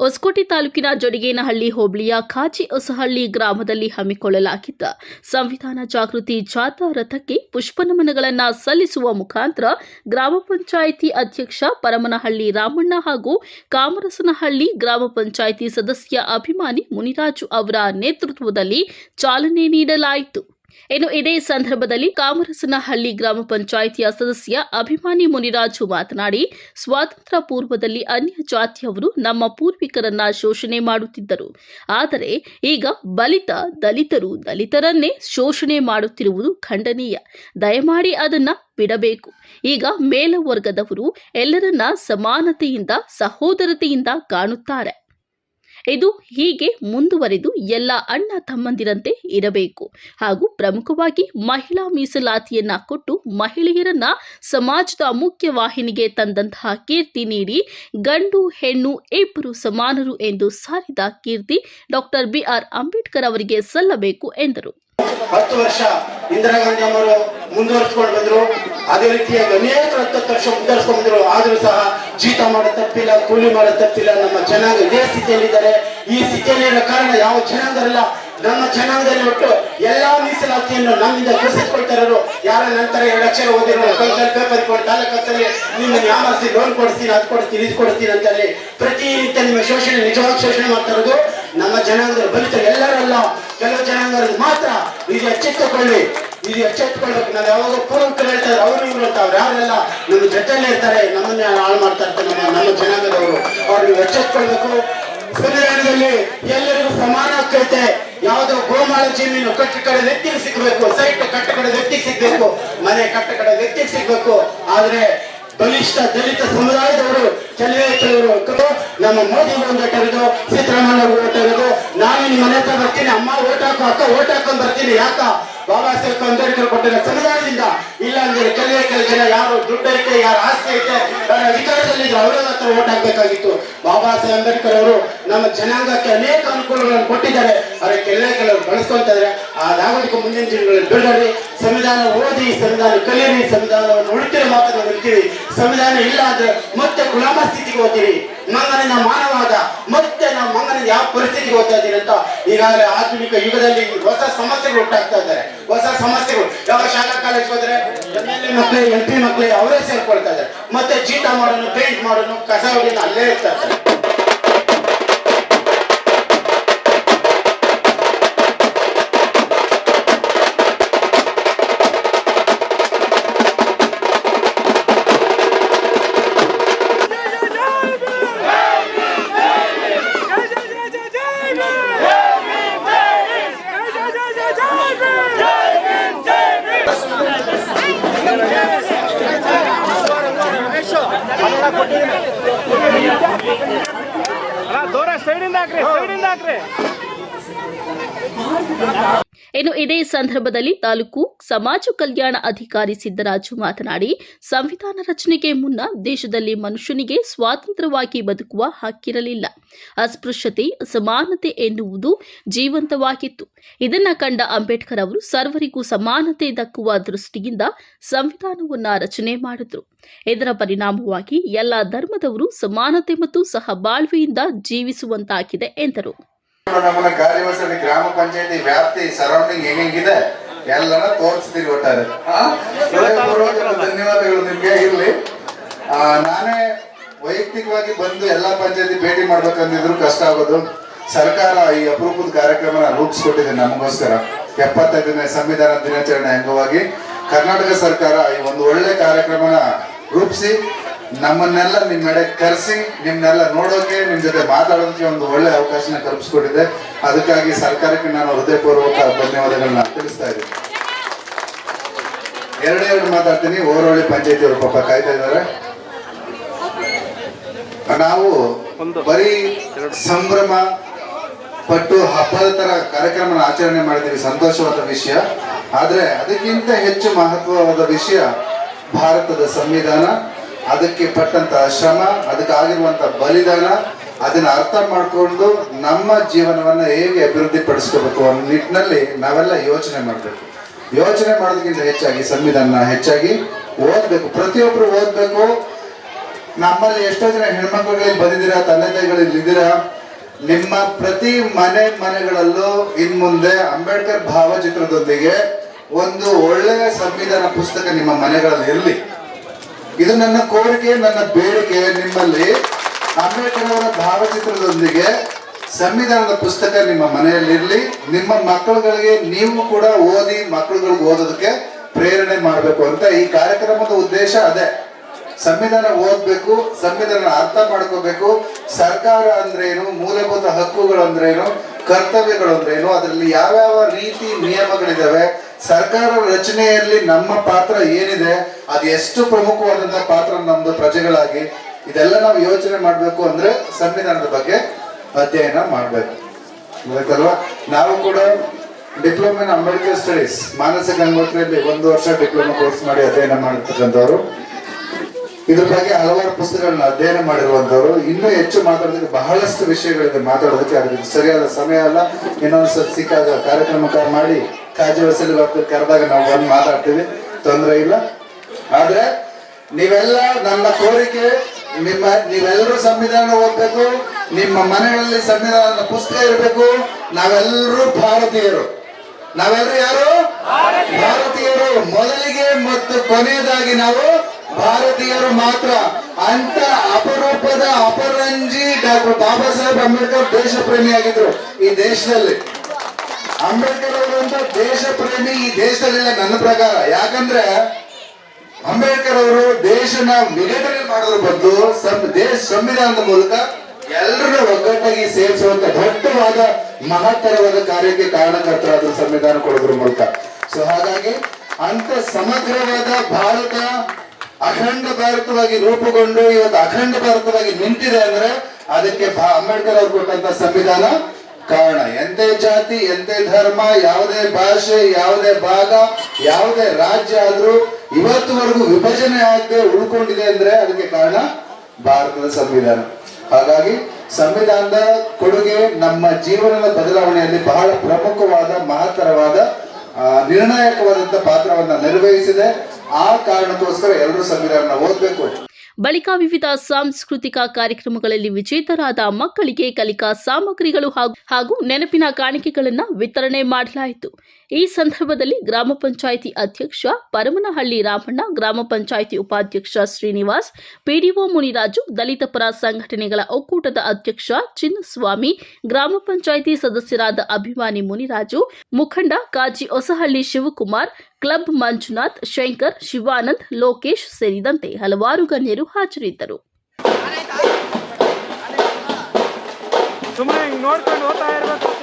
ಹೊಸಕೋಟೆ ತಾಲೂಕಿನ ಜಡಿಗೇನಹಳ್ಳಿ ಹೋಬಳಿಯ ಖಾಚಿ ಹೊಸಹಳ್ಳಿ ಗ್ರಾಮದಲ್ಲಿ ಹಮ್ಮಿಕೊಳ್ಳಲಾಗಿದ್ದ ಸಂವಿಧಾನ ಜಾಗೃತಿ ಜಾಥಾ ರಥಕ್ಕೆ ಪುಷ್ಪನಮನಗಳನ್ನು ಸಲ್ಲಿಸುವ ಮುಖಾಂತರ ಗ್ರಾಮ ಪಂಚಾಯಿತಿ ಅಧ್ಯಕ್ಷ ಪರಮನಹಳ್ಳಿ ರಾಮಣ್ಣ ಹಾಗೂ ಕಾಮರಸನಹಳ್ಳಿ ಗ್ರಾಮ ಪಂಚಾಯಿತಿ ಸದಸ್ಯ ಅಭಿಮಾನಿ ಮುನಿರಾಜು ಅವರ ನೇತೃತ್ವದಲ್ಲಿ ಚಾಲನೆ ನೀಡಲಾಯಿತು. ಇನ್ನು ಇದೇ ಸಂದರ್ಭದಲ್ಲಿ ಕಾಮರಸನಹಳ್ಳಿ ಗ್ರಾಮ ಪಂಚಾಯಿತಿಯ ಸದಸ್ಯ ಅಭಿಮಾನಿ ಮುನಿರಾಜು ಮಾತನಾಡಿ, ಸ್ವಾತಂತ್ರ್ಯ ಪೂರ್ವದಲ್ಲಿ ಅನ್ಯ ಜಾತಿಯವರು ನಮ್ಮ ಪೂರ್ವಿಕರನ್ನ ಶೋಷಣೆ ಮಾಡುತ್ತಿದ್ದರು. ಆದರೆ ಈಗ ಬಲಿತ ದಲಿತರು ದಲಿತರನ್ನೇ ಶೋಷಣೆ ಮಾಡುತ್ತಿರುವುದು ಖಂಡನೀಯ. ದಯಮಾಡಿ ಅದನ್ನ ಬಿಡಬೇಕು. ಈಗ ಮೇಲವರ್ಗದವರು ಎಲ್ಲರನ್ನ ಸಮಾನತೆಯಿಂದ, ಸಹೋದರತೆಯಿಂದ ಕಾಣುತ್ತಾರೆ. ಇದು ಹೀಗೆ ಮುಂದುವರೆದು ಎಲ್ಲ ಅಣ್ಣ ತಮ್ಮಂದಿರಂತೆ ಇರಬೇಕು. ಹಾಗೂ ಪ್ರಮುಖವಾಗಿ ಮಹಿಳಾ ಮೀಸಲಾತಿಯನ್ನ ಕೊಟ್ಟು ಮಹಿಳೆಯರನ್ನ ಸಮಾಜದ ಮುಖ್ಯ ವಾಹಿನಿಗೆ ತಂದಂತಹ ಕೀರ್ತಿ ನೀಡಿ ಗಂಡು, ಹೆಣ್ಣು ಇಬ್ಬರು ಸಮಾನರು ಎಂದು ಸಾರಿದ ಕೀರ್ತಿ ಡಾಕ್ಟರ್ ಬಿಆರ್ ಅಂಬೇಡ್ಕರ್ ಅವರಿಗೆ ಸಲ್ಲಬೇಕು ಎಂದರು. ಹತ್ತು ವರ್ಷ ಇಂದಿರಾ ಗಾಂಧಿ ಅವರು ಮುಂದುವರಿಸಿಕೊಂಡು ಬಂದ್ರು. ಅದೇ ರೀತಿಯಾಗಿ ಅನೇಕ ಹತ್ತು ವರ್ಷ ಉದ್ಧರಿಸ್ಕೊಂಡಿದ್ರು ಆದ್ರೂ ಸಹ ಜೀತ ಮಾಡೋ ತಪ್ಪಿಲ್ಲ, ಕೂಲಿ ಮಾಡೋ ತಪ್ಪಿಲ್ಲ, ನಮ್ಮ ಜನಾಂಗ ಇದೇ ಸ್ಥಿತಿಯಲ್ಲಿದ್ದಾರೆ. ಈ ಸ್ಥಿತಿಯಲ್ಲಿರೋ ಕಾರಣ ಯಾವ ಜನಾಂಗರಲ್ಲ ನಮ್ಮ ಜನಾಂಗದಲ್ಲಿ ಒಟ್ಟು ಎಲ್ಲಾ ಮೀಸಲಾತಿಯನ್ನು ನಮ್ಮಿಂದ ಕಸಿಸ್ಕೊಳ್ತಾ ಇರೋರು ಯಾರ ನಂತರ ಎರಡು ಅಕ್ಷರ ಓದಿರೋ ಪೇಪರ್ ತಾಲೂಕಲ್ಲಿ ನಿಮ್ಮನ್ನು ಯಾಮಾರಿಸಿ ಲೋನ್ ಕೊಡಿಸ್ತೀನಿ, ಅದು ಕೊಡ್ತೀನಿ ಇದು ಕೊಡಿಸ್ತೀನಿ ಅಂತ ಪ್ರತಿ ಪ್ರತಿನಿತ್ಯ ನಿಮ್ಮ ಶೋಷಣೆ ನಿಜವಾಗಿ ಶೋಷಣೆ ಮಾಡ್ತಾ ಇರೋದು ನಮ್ಮ ಜನಾಂಗದ ಬಲಿತ ಎಲ್ಲರಲ್ಲ. ಕೆಲವು ಜನಾಂಗದಲ್ಲಿ ಮಾತ್ರ ಇದು ಎಚ್ಚೆತ್ತುಕೊಳ್ಳಿ ಇದು ಎಚ್ಚೆತ್ಕೊಳ್ಬೇಕು ನಾನು ಯಾವಾಗ ಪೂರ್ವಕರು ಹೇಳ್ತಾರೆ ಅವರು ಇವ್ರು ಅಂತ. ಅವ್ರು ಯಾರೆಲ್ಲ ನಮ್ಮ ಜೊತೆಯಲ್ಲೇ ಇರ್ತಾರೆ, ನಮ್ಮನ್ನ ಹಾಳು ಮಾಡ್ತಾ ಇರ್ತಾರೆ, ನಮ್ಮ ನಮ್ಮ ಜನಾಂಗದವರು, ಅವ್ರು ನೀವು ಎಚ್ಚೆತ್ಕೊಳ್ಬೇಕು ಸಂವಿಧಾನದಲ್ಲಿ ಎಲ್ಲರಿಗೂ ಸಮಾನ ಹಕ್ಕೈತೆ ಯಾವುದೋ ಗೋಮಾಳ ಜಮೀನು ಕಟ್ಟ ಕಡೆ ವ್ಯಕ್ತಿಗೆ ಸಿಗ್ಬೇಕು ಸೈಟ್ ಕಟ್ಟ ಕಡೆ ವ್ಯಕ್ತಿಗೆ ಸಿಗ್ಬೇಕು, ಮನೆ ಕಟ್ಟ ಕಡೆ ವ್ಯಕ್ತಿಗೆ ಸಿಗ್ಬೇಕು. ಆದ್ರೆ ಬಲಿಷ್ಠ ದಲಿತ ಸಮುದಾಯದವರು ಕೆಲವೇ ಕೆಲವರು ನಮ್ಮ ಮೋದಿ ಒಂದು ಕರೆದು ಸಿದ್ದರಾಮಯ್ಯ ಓಟ್ ಇರೋದು ನಾನು ನಿಮ್ಮ ಮನೆ ಹತ್ರ ಬರ್ತೀನಿ, ಅಮ್ಮ ಓಟ್ ಹಾಕೋ, ಅಕ್ಕ ಓಟ್ ಹಾಕೊಂಡ್ ಬರ್ತೀನಿ, ಯಾಕ? ಬಾಬಾ ಸಾಹೇಬ್ ಅಂಬೇಡ್ಕರ್ ಕೊಟ್ಟಿರೋ ಸಂವಿಧಾನದಿಂದ ಇಲ್ಲ ಅಂದ್ರೆ ಕೆಲವೇ ಕೆಲವು ಜನ ಯಾರು ದುಡ್ಡು ಐತೆ, ಯಾರು ಆಸ್ತಿ ಐತೆ ಯಾರು ಅಧಿಕಾರದಲ್ಲಿದ್ರು ಅವರ ಹತ್ರ ಓಟ್ ಹಾಕ್ಬೇಕಾಗಿತ್ತು. ಬಾಬಾ ಸಾಹೇಬ್ ಅಂಬೇಡ್ಕರ್ ಅವರು ನಮ್ಮ ಜನಾಂಗಕ್ಕೆ ಅನೇಕ ಅನುಕೂಲಗಳನ್ನು ಕೊಟ್ಟಿದ್ದಾರೆ. ಆದರೆ ಕೆಲವೇ ಕೆಲವರು ಬಳಸ್ಕೊಂತಾರೆ ಅದಾಗೋದಕ್ಕೆ ಮುಂದಿನ ದಿನಗಳಲ್ಲಿ ಬಿಡರಿ ಸಂವಿಧಾನ ಓದಿ, ಸಂವಿಧಾನ ಕಲಿಯಿರಿ, ಸಂವಿಧಾನವನ್ನು ಉಳಿತಿರೋ ಮಾತ್ರ ಉಳಿತೀವಿ ಸಂವಿಧಾನ ಇಲ್ಲ ಅಂದ್ರೆ ಮತ್ತೆ ಗುಲಾಮ ಸ್ಥಿತಿಗೆ ಹೋಗ್ತೀವಿ ಮಂಗನಿಂದ ಮಾನವಾದ ಮತ್ತೆ ನಮ್ಮ ಮಂಗನಿಂದ ಯಾವ ಪರಿಸ್ಥಿತಿಗೆ ಹೋಗ್ತಾ ಇದ್ದೀರಿ? ಅಂತ ಈಗಾಗಲೇ ಆಧುನಿಕ ಯುಗದಲ್ಲಿ ಹೊಸ ಸಮಸ್ಯೆಗಳು ಉಂಟಾಗ್ತಾ ಇದ್ದಾರೆ. ಹೊಸ ಸಮಸ್ಯೆಗಳು. ಯಾವ ಶಾಲಾ ಕಾಲೇಜ್ ಹೋದ್ರೆ ಎಂ ಎಲ್ ಮಕ್ಕಳೇ ಪಿ ಮಕ್ಕಳೇ ಅವರೇ ಸೇರ್ಕೊಳ್ತಾ ಇದ್ದಾರೆ. ಮತ್ತೆ ಚೀಟ ಮಾಡೋನು ಪೇಂಟ್ ಮಾಡೋನು, ಕಸ ಅಲ್ಲೇ ಇರ್ತಾ ಇರ್ತಾರೆ ದೂರ ಸೈಡಿಂದ ಹಾಕ್ರಿ ಸೈಡಿಂದ ಹಾಕ್ರಿ. ಇನ್ನು ಇದೇ ಸಂದರ್ಭದಲ್ಲಿ ತಾಲೂಕು ಸಮಾಜ ಕಲ್ಯಾಣ ಅಧಿಕಾರಿ ಸಿದ್ದರಾಜು ಮಾತನಾಡಿ, ಸಂವಿಧಾನ ರಚನೆಗೆ ಮುನ್ನ ದೇಶದಲ್ಲಿ ಮನುಷ್ಯನಿಗೆ ಸ್ವಾತಂತ್ರ್ಯವಾಗಿ ಬದುಕುವ ಹಕ್ಕಿರಲಿಲ್ಲ. ಅಸ್ಪೃಶ್ಯತೆ ಸಮಾನತೆ ಎನ್ನುವುದು ಜೀವಂತವಾಗಿತ್ತು. ಇದನ್ನ ಕಂಡ ಅಂಬೇಡ್ಕರ್ ಅವರು ಸರ್ವರಿಗೂ ಸಮಾನತೆ ದಕ್ಕುವ ದೃಷ್ಟಿಯಿಂದ ಸಂವಿಧಾನವನ್ನ ರಚನೆ ಮಾಡಿದ್ರು. ಇದರ ಪರಿಣಾಮವಾಗಿ ಎಲ್ಲ ಧರ್ಮದವರು ಸಮಾನತೆ ಮತ್ತು ಸಹಬಾಳ್ವೆಯಿಂದ ಜೀವಿಸುವಂತಾಗಿದೆ ಎಂದರು. ನಮ್ಮನ್ನ ಗಾಲಿವಸಡಿ ಗ್ರಾಮ ಪಂಚಾಯತಿ ವ್ಯಾಪ್ತಿ ಸರೌಂಡಿಂಗ್ ಹೆಂಗಿದೆ ಎಲ್ಲನ ತೋರಿಸ್ತೀರಿ ಒಟ್ಟಾರೆ. ಧನ್ಯವಾದಗಳು ನಿಮ್ಗೆ. ಇರ್ಲಿ. ಆ, ನಾನೇ ವೈಯಕ್ತಿಕವಾಗಿ ಬಂದು ಎಲ್ಲಾ ಪಂಚಾಯತಿ ಭೇಟಿ ಮಾಡ್ಬೇಕಂದಿದ್ರು ಕಷ್ಟ ಆಗೋದು. ಸರ್ಕಾರ ಈ ಅಪರೂಪದ ಕಾರ್ಯಕ್ರಮನ ರೂಪಿಸ್ಕೊಟ್ಟಿದೆ ನಮಗೋಸ್ಕರ. ಎಪ್ಪತ್ತೈದನೇ ಸಂವಿಧಾನ ದಿನಾಚರಣೆ ಅಂಗವಾಗಿ ಕರ್ನಾಟಕ ಸರ್ಕಾರ ಈ ಒಂದು ಒಳ್ಳೆ ಕಾರ್ಯಕ್ರಮನ ರೂಪಿಸಿ ನಮ್ಮನ್ನೆಲ್ಲ ನಿಮ್ಮೆಡೆ ಕರೆಸಿ ನಿಮ್ನೆಲ್ಲ ನೋಡೋಕೆ ನಿಮ್ ಜೊತೆ ಮಾತಾಡೋದಕ್ಕೆ ಒಂದು ಒಳ್ಳೆ ಅವಕಾಶನ ಕಲ್ಪಿಸ್ಕೊಟ್ಟಿದೆ. ಅದಕ್ಕಾಗಿ ಸರ್ಕಾರಕ್ಕೆ ನಾನು ಹೃದಯಪೂರ್ವಕ ಧನ್ಯವಾದಗಳನ್ನ ತಿಳಿಸ್ತಾ ಇದ್ದೀನಿ. ಎರಡೇ ಎರಡು ಮಾತಾಡ್ತೀನಿ. ಓರೋಳಿ ಪಂಚಾಯತಿ ಅವರು ಪಾಪ ಕಾಯ್ತಾ ಇದ್ದಾರೆ. ನಾವು ಬರೀ ಸಂಭ್ರಮ ಪಟ್ಟು ಹಬ್ಬದ ತರ ಕಾರ್ಯಕ್ರಮ ಆಚರಣೆ ಮಾಡಿದ್ದೀವಿ ಸಂತೋಷವಾದ ವಿಷಯ. ಆದ್ರೆ ಅದಕ್ಕಿಂತ ಹೆಚ್ಚು ಮಹತ್ವವಾದ ವಿಷಯ ಭಾರತದ ಸಂವಿಧಾನ. ಅದಕ್ಕೆ ಪಟ್ಟಂತ ಶ್ರಮ ಅದಕ್ಕಾಗಿರುವಂತ ಬಲಿದಾನ, ಅದನ್ನ ಅರ್ಥ ಮಾಡ್ಕೊಂಡು ನಮ್ಮ ಜೀವನವನ್ನ ಹೇಗೆ ಅಭಿವೃದ್ಧಿ ಪಡಿಸ್ಕೋಬೇಕು ಅನ್ನೋ ನಿಟ್ಟಿನಲ್ಲಿ ನಾವೆಲ್ಲ ಯೋಚನೆ ಮಾಡಬೇಕು. ಯೋಚನೆ ಮಾಡೋದಕ್ಕಿಂತ ಹೆಚ್ಚಾಗಿ ಸಂವಿಧಾನ ಹೆಚ್ಚಾಗಿ ಓದ್ಬೇಕು. ಪ್ರತಿಯೊಬ್ರು ಓದ್ಬೇಕು. ನಮ್ಮಲ್ಲಿ ಎಷ್ಟೋ ಜನ ಹೆಣ್ಮಕ್ಳುಗಳಲ್ಲಿ ಬಂದಿದ್ದೀರಾ, ತಂದೆ ತಾಯಿಗಳಲ್ಲಿ ಇದ್ದೀರಾ? ನಿಮ್ಮ ಪ್ರತಿ ಮನೆ ಮನೆಗಳಲ್ಲೂ ಇನ್ ಮುಂದೆ ಅಂಬೇಡ್ಕರ್ ಭಾವಚಿತ್ರದೊಂದಿಗೆ ಒಂದು ಒಳ್ಳೆಯ ಸಂವಿಧಾನ ಪುಸ್ತಕ ನಿಮ್ಮ ಮನೆಗಳಲ್ಲಿ ಇರಲಿ. ಇದು ನನ್ನ ಕೋರಿಕೆ, ನನ್ನ ಬೇಡಿಕೆ. ನಿಮ್ಮಲ್ಲಿ ಅಂಬೇಡ್ಕರ್ ಅವರ ಭಾವಚಿತ್ರದೊಂದಿಗೆ ಸಂವಿಧಾನದ ಪುಸ್ತಕ ನಿಮ್ಮ ಮನೆಯಲ್ಲಿರಲಿ. ನಿಮ್ಮ ಮಕ್ಕಳುಗಳಿಗೆ ನೀವು ಕೂಡ ಓದಿ ಮಕ್ಕಳುಗಳಿಗೆ ಓದೋದಕ್ಕೆ ಪ್ರೇರಣೆ ಮಾಡಬೇಕು ಅಂತ ಈ ಕಾರ್ಯಕ್ರಮದ ಉದ್ದೇಶ ಅದೇ. ಸಂವಿಧಾನ ಓದ್ಬೇಕು, ಸಂವಿಧಾನ ಅರ್ಥ ಮಾಡ್ಕೋಬೇಕು. ಸರ್ಕಾರ ಅಂದ್ರೇನು, ಮೂಲಭೂತ ಹಕ್ಕುಗಳು ಅಂದ್ರೇನು ಕರ್ತವ್ಯಗಳು ಅಂದ್ರೇನು ಅದರಲ್ಲಿ ಯಾವ್ಯಾವ ರೀತಿ ನಿಯಮಗಳಿದಾವೆ ಸರ್ಕಾರ ರಚನೆಯಲ್ಲಿ ನಮ್ಮ ಪಾತ್ರ ಏನಿದೆ, ಅದು ಎಷ್ಟು ಪ್ರಮುಖವಾದಂತಹ ಪಾತ್ರ ನಮ್ದು ಪ್ರಜೆಗಳಾಗಿ, ಇದೆಲ್ಲ ನಾವು ಯೋಚನೆ ಮಾಡ್ಬೇಕು ಅಂದ್ರೆ ಸಂವಿಧಾನದ ಬಗ್ಗೆ ಅಧ್ಯಯನ ಮಾಡ್ಬೇಕು. ಗೊತ್ತಲ್ವಾ ನಾವು ಕೂಡ diploma in Ambedkar studies Manasa ಗಂಗೋತ್ರಿಯಲ್ಲಿ ಒಂದು ವರ್ಷ ಡಿಪ್ಲೊಮಾ ಕೋರ್ಸ್ ಮಾಡಿ ಅಧ್ಯಯನ ಮಾಡಿರ್ತಕ್ಕಂಥವ್ರು. ಇದ್ರ ಬಗ್ಗೆ ಹಲವಾರು ಪುಸ್ತಕಗಳನ್ನ ಅಧ್ಯಯನ ಮಾಡಿರುವಂತವ್ರು ಇನ್ನೂ ಹೆಚ್ಚು ಮಾತಾಡೋದಕ್ಕೆ ಬಹಳಷ್ಟು ವಿಷಯಗಳಿದೆ ಮಾತಾಡೋದಕ್ಕೆ ಅದಕ್ಕೆ ಸರಿಯಾದ ಸಮಯ ಅಲ್ಲ. ಇನ್ನೊಂದ್ಸಲ ಸಿಕ್ಕಾಗ ಕಾರ್ಯಕ್ರಮ ಮಾಡಿ ಕಾಜು ವಸೂಲಿ ಬರ್ತೀವಿ ಕರೆದಾಗ ನಾವು ಬಂದು ಮಾತಾಡ್ತೀವಿ. ತೊಂದರೆ ಇಲ್ಲ. ಆದ್ರೆ ನೀವೆಲ್ಲ ನನ್ನ ಕೋರಿಕೆ, ನಿಮ್ಮ ನೀವೆಲ್ಲರೂ ಸಂವಿಧಾನ ಓದ್ಬೇಕು, ನಿಮ್ಮ ಮನೆಗಳಲ್ಲಿ ಸಂವಿಧಾನದ ಪುಸ್ತಕ ಇರಬೇಕು. ನಾವೆಲ್ಲರೂ ಭಾರತೀಯರು. ನಾವೆಲ್ಲರೂ ಯಾರು? ಭಾರತೀಯರು. ಮೊದಲಿಗೆ ಮತ್ತು ಕೊನೆಯದಾಗಿ ನಾವು ಭಾರತೀಯರು ಮಾತ್ರ. ಅಂತ ಅಪರೂಪದ ಅಪರಂಜಿ ಡಾಕ್ಟರ್ ಬಾಬಾ ಸಾಹೇಬ್ ಅಂಬೇಡ್ಕರ್ ದೇಶ ಪ್ರೇಮಿಯಾಗಿದ್ರು ಈ ದೇಶದಲ್ಲಿ. ಅಂಬೇಡ್ಕರ್ ಅವರು ಅಂತ ದೇಶ ಪ್ರೇಮಿ ಈ ದೇಶದಲ್ಲಿಲ್ಲ ನನ್ನ ಪ್ರಕಾರ. ಯಾಕಂದ್ರೆ ಅಂಬೇಡ್ಕರ್ ಅವರು ದೇಶನ ವಿಘಟನೆ ಮಾಡೋದ್ರ ಬದಲು ದೇಶ ಸಂವಿಧಾನದ ಮೂಲಕ ಎಲ್ಲರನ್ನ ಒಗ್ಗಟ್ಟಾಗಿ ಸೇರಿಸುವಂತ ದೊಡ್ಡವಾದ ಮಹತ್ತರವಾದ ಕಾರ್ಯಕ್ಕೆ ಕಾರಣಕರ್ತರಾದ್ರು ಸಂವಿಧಾನ ಕೊಡೋದ್ರ ಮೂಲಕ. ಸೊ ಹಾಗಾಗಿ ಅಂತ ಸಮಗ್ರವಾದ ಭಾರತ ಅಖಂಡ ಭಾರತವಾಗಿ ರೂಪುಗೊಂಡು ಇವತ್ತು ಅಖಂಡ ಭಾರತವಾಗಿ ನಿಂತಿದೆ ಅಂದ್ರೆ ಅದಕ್ಕೆ ಅಂಬೇಡ್ಕರ್ ಅವರು ಕೊಟ್ಟಂತ ಸಂವಿಧಾನ ಕಾರಣ ಎಂತೆ ಜಾತಿ, ಎಂತೆ ಧರ್ಮ, ಯಾವುದೇ ಭಾಷೆ, ಯಾವುದೇ ಭಾಗ, ಯಾವುದೇ ರಾಜ್ಯ ಆದ್ರೂ ಇವತ್ತುವರೆಗೂ ವಿಭಜನೆ ಆಗದೆ ಉಳ್ಕೊಂಡಿದೆ ಅಂದ್ರೆ ಅದಕ್ಕೆ ಕಾರಣ ಭಾರತದ ಸಂವಿಧಾನ. ಹಾಗಾಗಿ ಸಂವಿಧಾನದ ಕೊಡುಗೆ ನಮ್ಮ ಜೀವನದ ಬದಲಾವಣೆಯಲ್ಲಿ ಬಹಳ ಪ್ರಮುಖವಾದ, ಮಹತ್ತರವಾದ ನಿರ್ಣಾಯಕವಾದಂತ ಪಾತ್ರವನ್ನ ನಿರ್ವಹಿಸಿದೆ. ಆ ಕಾರಣಕ್ಕೋಸ್ಕರ ಎಲ್ಲರೂ ಸಂವಿಧಾನ ಓದ್ಬೇಕು. ಬಳಿಕ ವಿವಿಧ ಸಾಂಸ್ಕೃತಿಕ ಕಾರ್ಯಕ್ರಮಗಳಲ್ಲಿ ವಿಜೇತರಾದ ಮಕ್ಕಳಿಗೆ ಕಲಿಕಾ ಸಾಮಗ್ರಿಗಳು ಹಾಗೂ ನೆನಪಿನ ಕಾಣಿಕೆಗಳನ್ನು ವಿತರಣೆ ಮಾಡಲಾಯಿತು. ಈ ಸಂದರ್ಭದಲ್ಲಿ ಗ್ರಾಮ ಪಂಚಾಯಿತಿ ಅಧ್ಯಕ್ಷ ಪರಮನಹಳ್ಳಿ ರಾಮಣ್ಣ, ಗ್ರಾಮ ಪಂಚಾಯಿತಿ ಉಪಾಧ್ಯಕ್ಷ ಶ್ರೀನಿವಾಸ್, ಪಿಡಿಒ ಮುನಿರಾಜು, ದಲಿತ ಪರ ಸಂಘಟನೆಗಳ ಒಕ್ಕೂಟದ ಅಧ್ಯಕ್ಷ ಚಿನ್ನಸ್ವಾಮಿ, ಗ್ರಾಮ ಪಂಚಾಯಿತಿ ಸದಸ್ಯರಾದ ಅಭಿಮಾನಿ ಮುನಿರಾಜು, ಮುಖಂಡ ಕಾಜಿ ಹೊಸಹಳ್ಳಿ ಶಿವಕುಮಾರ್, ಕ್ಲಬ್ ಮಂಜುನಾಥ್, ಶಂಕರ್, ಶಿವಾನಂದ್, ಲೋಕೇಶ್ ಸೇರಿದಂತೆ ಹಲವಾರು ಗಣ್ಯರು ಹಾಜರಿದ್ದರು. ಸುಮ್ಮನೆ ನೋಡ್ಕೊಂಡು ಹೋಗ್ತಾ ಇರ್ಬೇಕು.